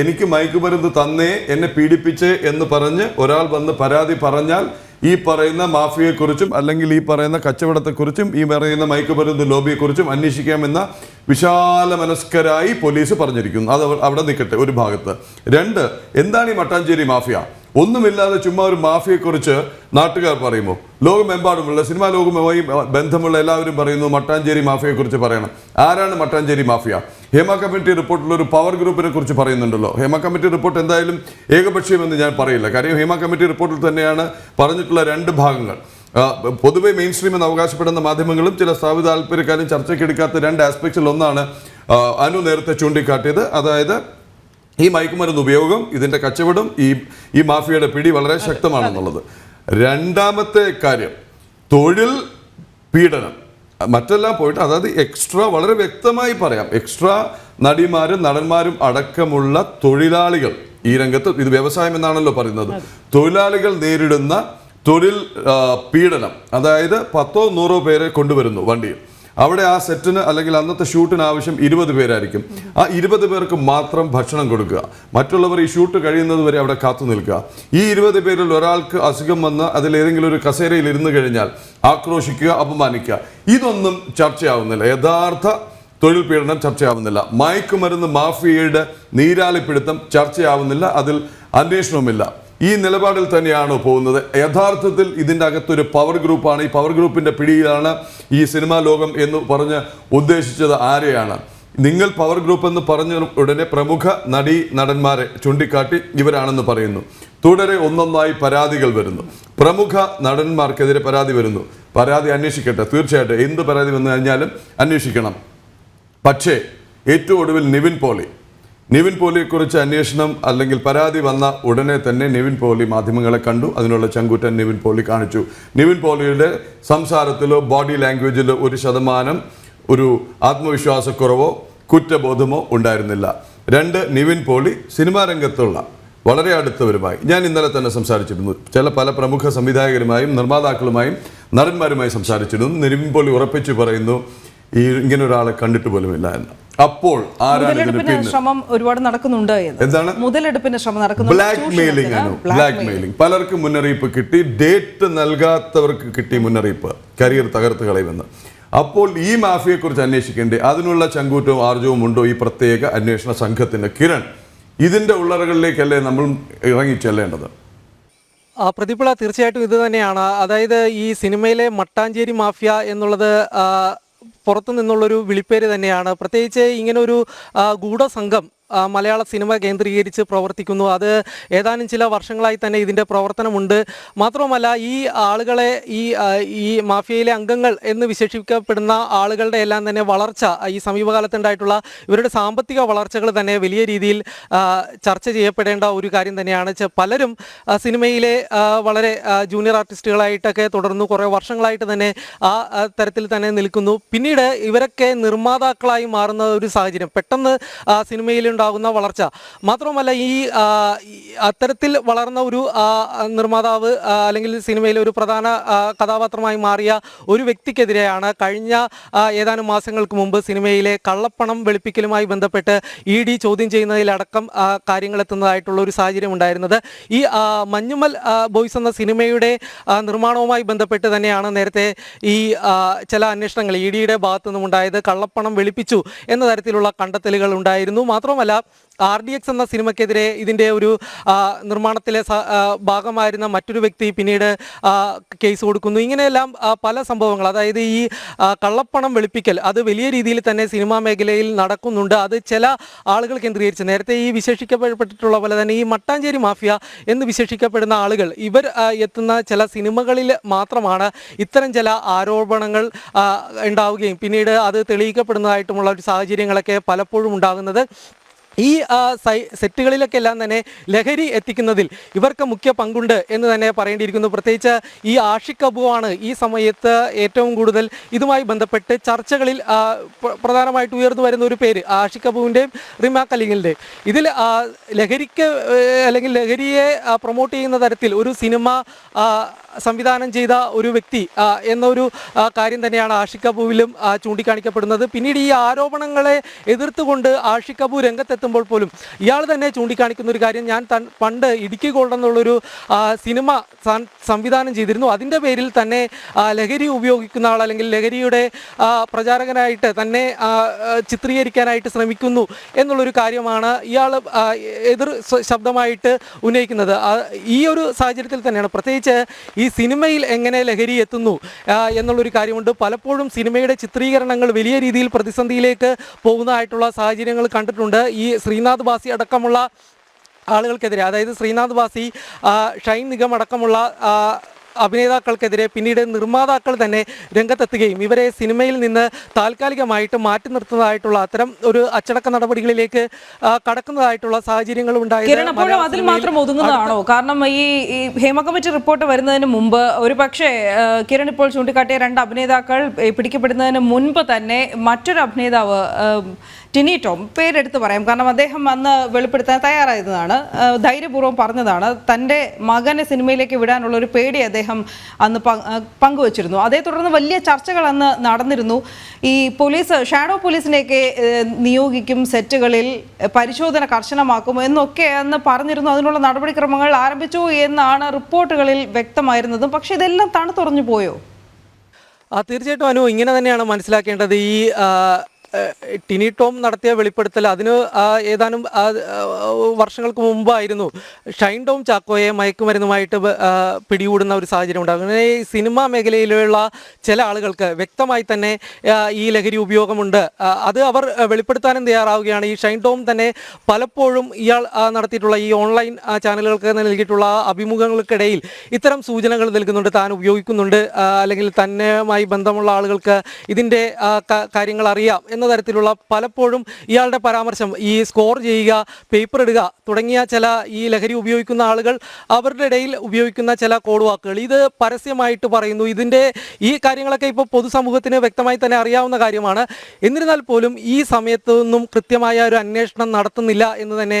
എനിക്ക് മയക്കുമരുന്ന് തന്നേ എന്നെ പീഡിപ്പിച്ച് എന്ന് പറഞ്ഞ് ഒരാൾ വന്ന് പരാതി പറഞ്ഞാൽ ഈ പറയുന്ന മാഫിയയെക്കുറിച്ചും അല്ലെങ്കിൽ ഈ പറയുന്ന കച്ചവടത്തെക്കുറിച്ചും ഈ പറയുന്ന മയക്കുമരുന്ന് ലോബിയെക്കുറിച്ചും അന്വേഷിക്കാമെന്ന വിശാല മനസ്കരായി പോലീസ് പറഞ്ഞിരിക്കുന്നു. അത് അവിടെ നിൽക്കട്ടെ ഒരു ഭാഗത്ത്. രണ്ട് എന്താണ് ഈ മട്ടാഞ്ചേരി മാഫിയ? ഒന്നുമില്ലാതെ ചുമ്മാ ഒരു മാഫിയെക്കുറിച്ച് നാട്ടുകാർ പറയുമോ? ലോകമെമ്പാടുമുള്ള സിനിമാ ലോകവുമായി ബന്ധമുള്ള എല്ലാവരും പറയുന്നു മട്ടാഞ്ചേരി മാഫിയെക്കുറിച്ച് പറയണം. ആരാണ് മട്ടാഞ്ചേരി മാഫിയ? ഹേമ കമ്മിറ്റി റിപ്പോർട്ടിൽ ഒരു പവർ ഗ്രൂപ്പിനെ കുറിച്ച് പറയുന്നുണ്ടല്ലോ. ഹേമ കമ്മിറ്റി റിപ്പോർട്ട് എന്തായാലും ഏകപക്ഷീയമെന്ന് ഞാൻ പറയില്ല. കാര്യം ഹേമ കമ്മിറ്റി റിപ്പോർട്ടിൽ തന്നെയാണ് പറഞ്ഞിട്ടുള്ള രണ്ട് ഭാഗങ്ങൾ. പൊതുവെ മെയിൻ സ്ട്രീം എന്ന് അവകാശപ്പെടുന്ന മാധ്യമങ്ങളും ചില സ്ഥാപിത താല്പര്യക്കാരും ചർച്ചയ്ക്കെടുക്കാത്ത രണ്ട് ആസ്പെക്ട്സിൽ ഒന്നാണ് അനു നേരത്തെ ചൂണ്ടിക്കാട്ടിയത്. അതായത് ഈ മയക്കുമരുന്ന് ഉപയോഗം ഇതിന്റെ കച്ചവടം ഈ ഈ മാഫിയയുടെ പിടി വളരെ ശക്തമാണെന്നുള്ളത്. രണ്ടാമത്തെ കാര്യം തൊഴിൽ പീഡനം. മറ്റെല്ലാം പോയിട്ട് അതായത് എക്സ്ട്രാ വളരെ വ്യക്തമായി പറയാം. എക്സ്ട്രാ നടിമാരും നടന്മാരും അടക്കമുള്ള തൊഴിലാളികൾ ഈ രംഗത്ത് ഇത് വ്യവസായം എന്നാണല്ലോ പറയുന്നത് തൊഴിലാളികൾ നേരിടുന്ന തൊഴിൽ പീഡനം അതായത് പത്തോ നൂറോ പേരെ കൊണ്ടുവരുന്നു വണ്ടിയിൽ. അവിടെ ആ സെറ്റിന് അല്ലെങ്കിൽ അന്നത്തെ ഷൂട്ടിന് ആവശ്യം ഇരുപത് പേരായിരിക്കും. ആ ഇരുപത് പേർക്ക് മാത്രം ഭക്ഷണം കൊടുക്കുക. മറ്റുള്ളവർ ഈ ഷൂട്ട് കഴിയുന്നത് വരെ അവിടെ കാത്തു നിൽക്കുക. ഈ ഇരുപത് പേരിൽ ഒരാൾക്ക് അസുഖം വന്ന് അതിൽ ഏതെങ്കിലും ഒരു കസേരയിൽ ഇരുന്ന് കഴിഞ്ഞാൽ ആക്രോശിക്കുക അപമാനിക്കുക. ഇതൊന്നും ചർച്ചയാവുന്നില്ല. യഥാർത്ഥ തൊഴിൽ പീഡനം ചർച്ചയാവുന്നില്ല. മയക്കുമരുന്ന് മാഫിയയുടെ നീരാളിപ്പിടുത്തം ചർച്ചയാവുന്നില്ല. അതിൽ അന്വേഷണവുമില്ല. ഈ നിലപാടിൽ തന്നെയാണോ പോകുന്നത്. യഥാർത്ഥത്തിൽ ഇതിന്റെ അകത്തൊരു പവർ ഗ്രൂപ്പാണ് ഈ പവർ ഗ്രൂപ്പിന്റെ പിടിയിലാണ് ഈ സിനിമാ ലോകം എന്ന് പറഞ്ഞ് ഉദ്ദേശിച്ചത് ആരെയാണ്? നിങ്ങൾ പവർ ഗ്രൂപ്പ് എന്ന് പറഞ്ഞ ഉടനെ പ്രമുഖ നടീ നടന്മാരെ ചൂണ്ടിക്കാട്ടി ഇവരാണെന്ന് പറയുന്നു. തുടരെ ഒന്നൊന്നായി പരാതികൾ വരുന്നു. പ്രമുഖ നടന്മാർക്കെതിരെ പരാതി വരുന്നു. പരാതി അന്വേഷിക്കട്ടെ തീർച്ചയായിട്ടും. എന്ത് പരാതി വന്നു കഴിഞ്ഞാലും അന്വേഷിക്കണം. പക്ഷേ ഏറ്റവും ഒടുവിൽ നിവിൻ പോളി നിവിൻ പോളിയെക്കുറിച്ച് അന്വേഷണം അല്ലെങ്കിൽ പരാതി വന്ന ഉടനെ തന്നെ നിവിൻ പോളി മാധ്യമങ്ങളെ കണ്ടു. അതിനുള്ള ചങ്കൂറ്റൻ നിവിൻ പോളി കാണിച്ചു. നിവിൻ പോളിയുടെ സംസാരത്തിലോ ബോഡി ലാംഗ്വേജിലോ ഒരു ശതമാനം ഒരു ആത്മവിശ്വാസക്കുറവോ കുറ്റബോധമോ ഉണ്ടായിരുന്നില്ല. രണ്ട് നിവിൻ പോളി സിനിമാ രംഗത്തുള്ള വളരെ അടുത്തവരുമായി. ഞാൻ ഇന്നലെ തന്നെ സംസാരിച്ചിരുന്നു. ചില പല പ്രമുഖ സംവിധായകരുമായും നിർമ്മാതാക്കളുമായും നടന്മാരുമായി സംസാരിച്ചിരുന്നു. നിവിൻ പോളി ഉറപ്പിച്ചു പറയുന്നു ഈ ഇങ്ങനെ ഒരാളെ കണ്ടിട്ട് പോലുമില്ല എന്ന്. അപ്പോൾ ആരാണ് ശ്രമം ഒരുപാട് നടക്കുന്നുണ്ട് എന്താണ്? മുതലെടുപ്പിന്റെ ശ്രമം നടക്കുന്നുണ്ട് ബ്ലാക്ക് മെയിലിംഗ് ആണ്. ബ്ലാക്ക് മെയിലിംഗ് പലർക്കും മുന്നറിയിപ്പ് കിട്ടി. ഡേറ്റ് നൽകാത്തവർക്ക് കിട്ടി മുന്നറിയിപ്പ്. കരിയർ തകർത്ത് കളയുമെന്ന്. അപ്പോൾ ഈ മാഫിയെ കുറിച്ച് അന്വേഷിക്കേണ്ടേ? അതിനുള്ള ചങ്കൂറ്റവും ആർജവും ഉണ്ടോ ഈ പ്രത്യേക അന്വേഷണ സംഘത്തിന്റെ കിരൺ? ഇതിന്റെ ഉള്ളറകളിലേക്കല്ലേ നമ്മൾ ഇറങ്ങി ചെല്ലേണ്ടത്? ആ പ്രതിപിള തീർച്ചയായിട്ടും ഇത് തന്നെയാണ്. അതായത് ഈ സിനിമയിലെ മട്ടാഞ്ചേരി മാഫിയ എന്നുള്ളത് ആ, പുറത്തു നിന്നുള്ളൊരു വിളിപ്പേര് തന്നെയാണ്. പ്രത്യേകിച്ച് ഇങ്ങനെ ഒരു ഗൂഢസംഘം മലയാള സിനിമ കേന്ദ്രീകരിച്ച് പ്രവർത്തിക്കുന്നു. അത് ഏതാനും ചില വർഷങ്ങളായി തന്നെ ഇതിന്റെ പ്രവർത്തനമുണ്ട്. മാത്രമല്ല ഈ ആളുകളെ ഈ ഈ മാഫിയയിലെ അംഗങ്ങൾ എന്ന് വിശേഷിക്കപ്പെടുന്ന ആളുകളുടെ എല്ലാം തന്നെ വളർച്ച ഈ സമീപകാലത്തുണ്ടായിട്ടുള്ള ഇവരുടെ സാമ്പത്തിക വളർച്ചകൾ തന്നെ വലിയ രീതിയിൽ ചർച്ച ചെയ്യപ്പെടേണ്ട ഒരു കാര്യം തന്നെയാണ്. പലരും സിനിമയിലെ വളരെ ജൂനിയർ ആർട്ടിസ്റ്റുകളായിട്ടൊക്കെ തുടർന്നു. കുറേ വർഷങ്ങളായിട്ട് തന്നെ ആ, തരത്തിൽ തന്നെ നിൽക്കുന്നു. പിന്നീട് ഇവരൊക്കെ നിർമ്മാതാക്കളായി മാറുന്ന ഒരു സാഹചര്യം. പെട്ടെന്ന് സിനിമയിലുണ്ടാകുന്ന വളർച്ച. മാത്രമല്ല ഈ അത്തരത്തിൽ വളർന്ന ഒരു നിർമ്മാതാവ് അല്ലെങ്കിൽ സിനിമയിലെ ഒരു പ്രധാന കഥാപാത്രമായി മാറിയ ഒരു വ്യക്തിക്കെതിരെയാണ് കഴിഞ്ഞ ഏതാനും മാസങ്ങൾക്ക് മുമ്പ് സിനിമയിലെ കള്ളപ്പണം വെളുപ്പിക്കലുമായി ബന്ധപ്പെട്ട് ഇ ഡി ചോദ്യം ചെയ്യുന്നതിലടക്കം കാര്യങ്ങളെത്തുന്നതായിട്ടുള്ള ഒരു സാഹചര്യം ഉണ്ടായിരുന്നത്. ഈ മഞ്ഞുമൽ ബോയ്സ് എന്ന സിനിമയുടെ നിർമ്മാണവുമായി ബന്ധപ്പെട്ട് തന്നെയാണ് നേരത്തെ ഈ ചില അന്വേഷണങ്ങൾ ഇ ഡിയുടെ ഭാഗത്തു നിന്നും ഉണ്ടായത് കള്ളപ്പണം വെളുപ്പിച്ചു എന്ന തരത്തിലുള്ള കണ്ടെത്തലുകൾ ഉണ്ടായിരുന്നു. മാത്രമല്ല ആർ ഡി എക്സ് എന്ന സിനിമയ്ക്കെതിരെ ഇതിന്റെ ഒരു നിർമ്മാണത്തിലെ ഭാഗമായിരുന്ന മറ്റൊരു വ്യക്തി പിന്നീട് കേസ് കൊടുക്കുന്നു. ഇങ്ങനെയെല്ലാം പല സംഭവങ്ങൾ അതായത് ഈ കള്ളപ്പണം വെളുപ്പിക്കൽ അത് വലിയ രീതിയിൽ തന്നെ സിനിമാ മേഖലയിൽ നടക്കുന്നുണ്ട്. അത് ചില ആളുകൾ കേന്ദ്രീകരിച്ച്. നേരത്തെ ഈ വിശേഷിക്കപ്പെട്ടിട്ടുള്ള പോലെ തന്നെ ഈ മട്ടാഞ്ചേരി മാഫിയ എന്ന് വിശേഷിക്കപ്പെടുന്ന ആളുകൾ ഇവർ എത്തുന്ന ചില സിനിമകളിൽ മാത്രമാണ് ഇത്തരം ചില ആരോപണങ്ങൾ ഉണ്ടാവുകയും പിന്നീട് അത് തെളിയിക്കപ്പെടുന്നതായിട്ടുമുള്ള ഒരു സാഹചര്യങ്ങളൊക്കെ പലപ്പോഴും ഉണ്ടാകുന്നത്. ഈ സെറ്റുകളിലൊക്കെ എല്ലാം തന്നെ ലഹരി എത്തിക്കുന്നതിൽ ഇവർക്ക് മുഖ്യ പങ്കുണ്ട് എന്ന് തന്നെ പറയേണ്ടിയിരിക്കുന്നു. പ്രത്യേകിച്ച് ഈ ആഷിഖ് അബുവാണ് ഈ സമയത്ത് ഏറ്റവും കൂടുതൽ ഇതുമായി ബന്ധപ്പെട്ട് ചർച്ചകളിൽ പ്രധാനമായിട്ട് ഉയർന്നു വരുന്ന ഒരു പേര് ആഷിഖ് അബുവിന്റെയും റിമ കലിങ്ങിന്റെയും. ഇതിൽ ലഹരിക്ക് അല്ലെങ്കിൽ ലഹരിയെ പ്രൊമോട്ട് ചെയ്യുന്ന തരത്തിൽ ഒരു സിനിമ സംവിധാനം ചെയ്ത ഒരു വ്യക്തി എന്നൊരു കാര്യം തന്നെയാണ് ആഷിഖ് കപൂവിലും ചൂണ്ടിക്കാണിക്കപ്പെടുന്നത്. പിന്നീട് ഈ ആരോപണങ്ങളെ എതിർത്തുകൊണ്ട് ആഷിഖ് അബു രംഗത്തെത്തുമ്പോൾ പോലും ഇയാൾ തന്നെ ചൂണ്ടിക്കാണിക്കുന്ന ഒരു കാര്യം ഞാൻ തൻ പണ്ട് ഇടുക്കി ഗോൾഡ് എന്നുള്ളൊരു സിനിമ സംവിധാനം ചെയ്തിരുന്നു. അതിന്റെ പേരിൽ തന്നെ ലഹരി ഉപയോഗിക്കുന്ന ആൾ അല്ലെങ്കിൽ ലഹരിയുടെ പ്രചാരകനായിട്ട് തന്നെ ചിത്രീകരിക്കാനായിട്ട് ശ്രമിക്കുന്നു എന്നുള്ളൊരു കാര്യമാണ് ഇയാൾ എതിർ ശബ്ദമായിട്ട് ഉന്നയിക്കുന്നത്. ഈ ഒരു സാഹചര്യത്തിൽ തന്നെയാണ്. പ്രത്യേകിച്ച് സിനിമയിൽ എങ്ങനെ ലഹരി എത്തുന്നു എന്നുള്ളൊരു കാര്യമുണ്ട്. പലപ്പോഴും സിനിമയുടെ ചിത്രീകരണങ്ങൾ വലിയ രീതിയിൽ പ്രതിസന്ധിയിലേക്ക് പോകുന്നതായിട്ടുള്ള സാഹചര്യങ്ങൾ കണ്ടിട്ടുണ്ട്. ഈ ശ്രീനാഥ് ബാസി അടക്കമുള്ള ആളുകൾക്കെതിരെ അതായത് ശ്രീനാഥ് ബാസി ഷൈൻ നിഗം അടക്കമുള്ള അഭിനേതാക്കൾക്കെതിരെ പിന്നീട് നിർമ്മാതാക്കൾ തന്നെ രംഗത്തെത്തുകയും ഇവരെ സിനിമയിൽ നിന്ന് താൽക്കാലികമായിട്ട് മാറ്റി നിർത്തുന്നതായിട്ടുള്ള അത്തരം ഒരു അച്ചടക്ക നടപടികളിലേക്ക് കടക്കുന്നതായിട്ടുള്ള സാഹചര്യങ്ങൾ ഉണ്ടായിരുന്നു അതിൽ മാത്രം ഒതുങ്ങുന്നതാണോ? കാരണം ഈ ഹേമ കമ്മിറ്റി റിപ്പോർട്ട് വരുന്നതിന് മുമ്പ് ഒരു പക്ഷേ കിരൺ ഇപ്പോൾ ചൂണ്ടിക്കാട്ടിയ രണ്ട് അഭിനേതാക്കൾ പിടിക്കപ്പെടുന്നതിന് മുൻപ് തന്നെ മറ്റൊരു അഭിനേതാവ് ടിനി ടോം പേരെടുത്ത് പറയാം. കാരണം അദ്ദേഹം അന്ന് വെളിപ്പെടുത്താൻ തയ്യാറായതാണ്. ധൈര്യപൂർവം പറഞ്ഞതാണ്. തന്റെ മകനെ സിനിമയിലേക്ക് വിടാനുള്ള ഒരു പേടി അദ്ദേഹം അന്ന് പങ്ക്- പങ്കുവച്ചിരുന്നു. അതേ തുടർന്ന് വലിയ ചർച്ചകൾ അന്ന് നടന്നിരുന്നു. ഈ പോലീസ് ഷാഡോ പോലീസിനെയൊക്കെ നിയോഗിക്കും സെറ്റുകളിൽ പരിശോധന കർശനമാക്കും എന്നൊക്കെ അന്ന് പറഞ്ഞിരുന്നു. അതിനുള്ള നടപടിക്രമങ്ങൾ ആരംഭിച്ചു എന്നാണ് റിപ്പോർട്ടുകളിൽ വ്യക്തമായിരുന്നതും. പക്ഷേ ഇതെല്ലാം തണുത്തുറഞ്ഞു പോയോ? ആ തീർച്ചയായിട്ടും അനു ഇങ്ങനെ തന്നെയാണ് മനസ്സിലാക്കേണ്ടത്. ഈ ടിനി ടോം നടത്തിയ വെളിപ്പെടുത്തൽ അതിന് ഏതാനും വർഷങ്ങൾക്ക് മുമ്പായിരുന്നു. ഷൈൻ ടോം ചാക്കോയെ മയക്കുമരുന്നുമായിട്ട് പിടികൂടുന്ന ഒരു സാഹചര്യം ഉണ്ടാകും. അങ്ങനെ ഈ സിനിമാ മേഖലയിലുള്ള ചില ആളുകൾക്ക് വ്യക്തമായി തന്നെ ഈ ലഹരി ഉപയോഗമുണ്ട്. അത് അവർ വെളിപ്പെടുത്താനും തയ്യാറാവുകയാണ്. ഈ ഷൈൻ ടോം തന്നെ പലപ്പോഴും ഇയാൾ നടത്തിയിട്ടുള്ള ഈ ഓൺലൈൻ ചാനലുകൾക്ക് നൽകിയിട്ടുള്ള അഭിമുഖങ്ങൾക്കിടയിൽ ഇത്തരം സൂചനകൾ നൽകുന്നുണ്ട്. താൻ ഉപയോഗിക്കുന്നുണ്ട്. അല്ലെങ്കിൽ തന്നെയുമായി ബന്ധമുള്ള ആളുകൾക്ക് ഇതിന്റെ കാര്യങ്ങൾ അറിയാം. എന്ന തരത്തിലുള്ള പലപ്പോഴും ഇയാളുടെ പരാമർശം ഈ സ്കോർ ചെയ്യുക പേപ്പർ ഇടുക തുടങ്ങിയ ചില ഈ ലഹരി ഉപയോഗിക്കുന്ന ആളുകൾ അവരുടെ ഇടയിൽ ഉപയോഗിക്കുന്ന ചില കോഡ് വാക്കുകൾ. ഇത് പരസ്യമായിട്ട് പറയുന്നു. ഇതിന്റെ ഈ കാര്യങ്ങളൊക്കെ ഇപ്പോൾ പൊതുസമൂഹത്തിന് വ്യക്തമായി തന്നെ അറിയാവുന്ന കാര്യമാണ്. എന്നിരുന്നാൽ പോലും ഈ സമയത്തൊന്നും കൃത്യമായ ഒരു അന്വേഷണം നടത്തുന്നില്ല എന്ന് തന്നെ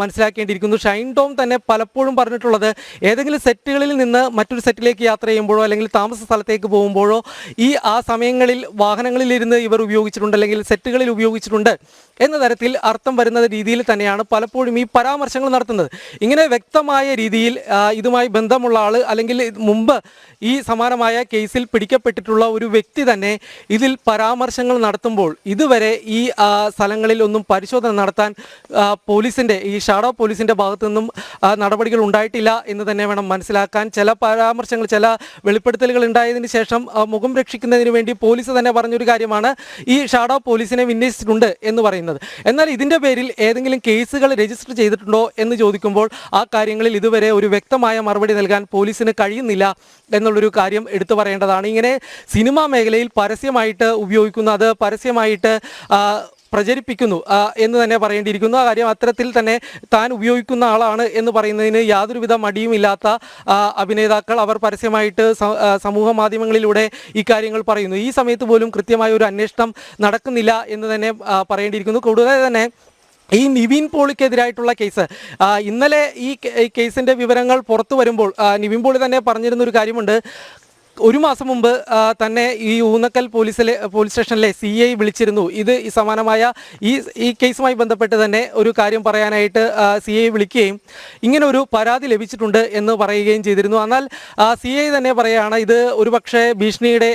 മനസ്സിലാക്കേണ്ടിയിരിക്കുന്നു. ഷൈൻ ടോം തന്നെ പലപ്പോഴും പറഞ്ഞിട്ടുള്ളത് ഏതെങ്കിലും സെറ്റുകളിൽ നിന്ന് മറ്റൊരു സെറ്റിലേക്ക് യാത്ര ചെയ്യുമ്പോഴോ അല്ലെങ്കിൽ താമസ സ്ഥലത്തേക്ക് പോകുമ്പോഴോ ഈ ആ സമയങ്ങളിൽ വാഹനങ്ങളിലിരുന്ന് ഇവർ ഉപയോഗിച്ചിട്ടുണ്ട് അല്ലെങ്കിൽ സെറ്റുകളിൽ ഉപയോഗിച്ചിട്ടുണ്ട് എന്ന തരത്തിൽ അർത്ഥം വരുന്ന രീതിയിൽ തന്നെയാണ് പലപ്പോഴും ഈ പരാമർശങ്ങൾ നടത്തുന്നത്. ഇങ്ങനെ വ്യക്തമായ രീതിയിൽ ഇതുമായി ബന്ധമുള്ള ആൾ അല്ലെങ്കിൽ മുമ്പ് ഈ സമാനമായ കേസിൽ പിടിക്കപ്പെട്ടിട്ടുള്ള ഒരു വ്യക്തി തന്നെ ഇതിൽ പരാമർശങ്ങൾ നടത്തുമ്പോൾ ഇതുവരെ ഈ സ്ഥലങ്ങളിൽ ഒന്നും പരിശോധന നടത്താൻ പോലീസിന്റെ ഈ ഷാഡോ പോലീസിന്റെ ഭാഗത്തു നിന്നും നടപടികൾ ഉണ്ടായിട്ടില്ല എന്ന് തന്നെ വേണം മനസ്സിലാക്കാൻ. ചില പരാമർശങ്ങൾ ചില വെളിപ്പെടുത്തലുകൾ ഉണ്ടായതിനു ശേഷം മുഖം രക്ഷിക്കുന്നതിന് വേണ്ടി പോലീസ് തന്നെ പറഞ്ഞൊരു കാര്യമാണ്. ഈ ഷാഡോ പോലീസിനെ വിന്യസിച്ചിട്ടുണ്ട് എന്ന് പറയുന്നത്. എന്നാൽ ഇതിന്റെ പേരിൽ ഏതെങ്കിലും കേസുകൾ രജിസ്റ്റർ ചെയ്തിട്ടുണ്ടോ എന്ന് ചോദിക്കുമ്പോൾ ആ കാര്യങ്ങളിൽ ഇതുവരെ ഒരു വ്യക്തമായ മറുപടി നൽകാൻ പോലീസിന് കഴിയുന്നില്ല എന്നുള്ളൊരു കാര്യം എടുത്തു പറയേണ്ടതാണ്. ഇങ്ങനെ സിനിമാ മേഖലയിൽ പരസ്യമായിട്ട് ഉപയോഗിക്കുന്ന അത് പരസ്യമായിട്ട് പ്രചരിപ്പിക്കുന്നു എന്ന് തന്നെ പറയേണ്ടിയിരിക്കുന്നു. ആ കാര്യം അത്തരത്തിൽ തന്നെ താൻ ഉപയോഗിക്കുന്ന ആളാണ് എന്ന് പറയുന്നതിന് യാതൊരുവിധ മടിയുമില്ലാത്ത അഭിനേതാക്കൾ അവർ പരസ്യമായിട്ട് സമൂഹ മാധ്യമങ്ങളിലൂടെ ഇക്കാര്യങ്ങൾ കാര്യങ്ങൾ പറയുന്നു. ഈ സമയത്ത് പോലും കൃത്യമായ ഒരു അന്വേഷണം നടക്കുന്നില്ല എന്ന് തന്നെ പറയേണ്ടിയിരിക്കുന്നു. കൂടാതെ തന്നെ ഈ നിവിൻ പോളിക്കെതിരായിട്ടുള്ള കേസ് ഇന്നലെ ഈ കേസിന്റെ വിവരങ്ങൾ പുറത്തു വരുമ്പോൾ നിവിൻ പോളി തന്നെ പറഞ്ഞിരുന്ന ഒരു കാര്യമുണ്ട്. ഒരു മാസം മുമ്പ് തന്നെ ഈ ഊന്നക്കൽ പോലീസിലെ പോലീസ് സ്റ്റേഷനിലെ സി ഐ വിളിച്ചിരുന്നു. ഇത് ഈ സമാനമായ ഈ ഈ കേസുമായി ബന്ധപ്പെട്ട് തന്നെ ഒരു കാര്യം പറയാനായിട്ട് സി ഐ വിളിക്കുകയും ഇങ്ങനെ ഒരു പരാതി ലഭിച്ചിട്ടുണ്ട് എന്ന് പറയുകയും ചെയ്തിരുന്നു. എന്നാൽ സി ഐ തന്നെ പറയുകയാണ് ഇത് ഒരുപക്ഷെ ഭീഷണിയുടെ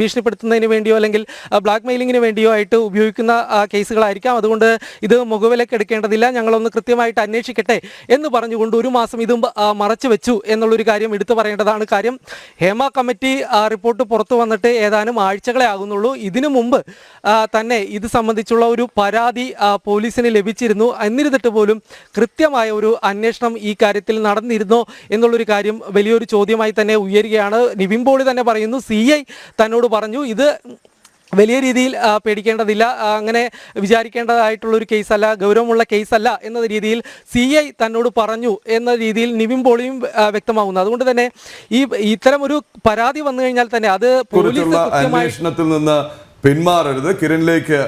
ഭീഷണിപ്പെടുത്തുന്നതിന് വേണ്ടിയോ അല്ലെങ്കിൽ ബ്ലാക്ക് മെയിലിങ്ങിന് വേണ്ടിയോ ആയിട്ട് ഉപയോഗിക്കുന്ന കേസുകളായിരിക്കാം. അതുകൊണ്ട് ഇത് മുഖവിലേക്ക് എടുക്കേണ്ടതില്ല. ഞങ്ങളൊന്ന് കൃത്യമായിട്ട് അന്വേഷിക്കട്ടെ എന്ന് പറഞ്ഞുകൊണ്ട് ഒരു മാസം ഇതും മറച്ചു വെച്ചു എന്നുള്ളൊരു കാര്യം എടുത്തു പറയേണ്ടതാണ് കാര്യം. ഹേമ കമ്മിറ്റി റിപ്പോർട്ട് പുറത്തു വന്നിട്ട് ഏതാനും ആഴ്ചകളെ ആകുന്നുള്ളൂ. ഇതിനു മുമ്പ് തന്നെ ഇത് സംബന്ധിച്ചുള്ള ഒരു പരാതി പോലീസിന് ലഭിച്ചിരുന്നു. എന്നിരുന്നിട്ട് പോലും കൃത്യമായ ഒരു അന്വേഷണം ഈ കാര്യത്തിൽ നടന്നിരുന്നോ എന്നുള്ളൊരു കാര്യം വലിയൊരു ചോദ്യമായി തന്നെ ഉയരുകയാണ്. നിവിൻ പോളി തന്നെ പറയുന്നു സി തന്നോട് പറഞ്ഞു ഇത് വലിയ രീതിയിൽ ആ, പേടിക്കേണ്ടതില്ല. അങ്ങനെ വിചാരിക്കേണ്ടതായിട്ടുള്ള ഒരു കേസല്ല ഗൗരവമുള്ള കേസല്ല എന്ന രീതിയിൽ സി ഐ തന്നോട് പറഞ്ഞു എന്ന രീതിയിൽ നിവിൻ പോളിയും വ്യക്തമാവുന്നു. വ്യക്തമാകുന്നു അതുകൊണ്ട് തന്നെ ഈ ഇത്തരം ഒരു പരാതി വന്നു കഴിഞ്ഞാൽ തന്നെ അത് പോലീസ് അന്വേഷണത്തിൽ നിന്ന് പിന്മാറരുത്. കിരണിലേക്ക്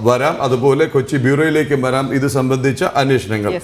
വരാം. അതുപോലെ കൊച്ചി ബ്യൂറോയിലേക്കും വരാം. ഇത് സംബന്ധിച്ച അന്വേഷണങ്ങൾ.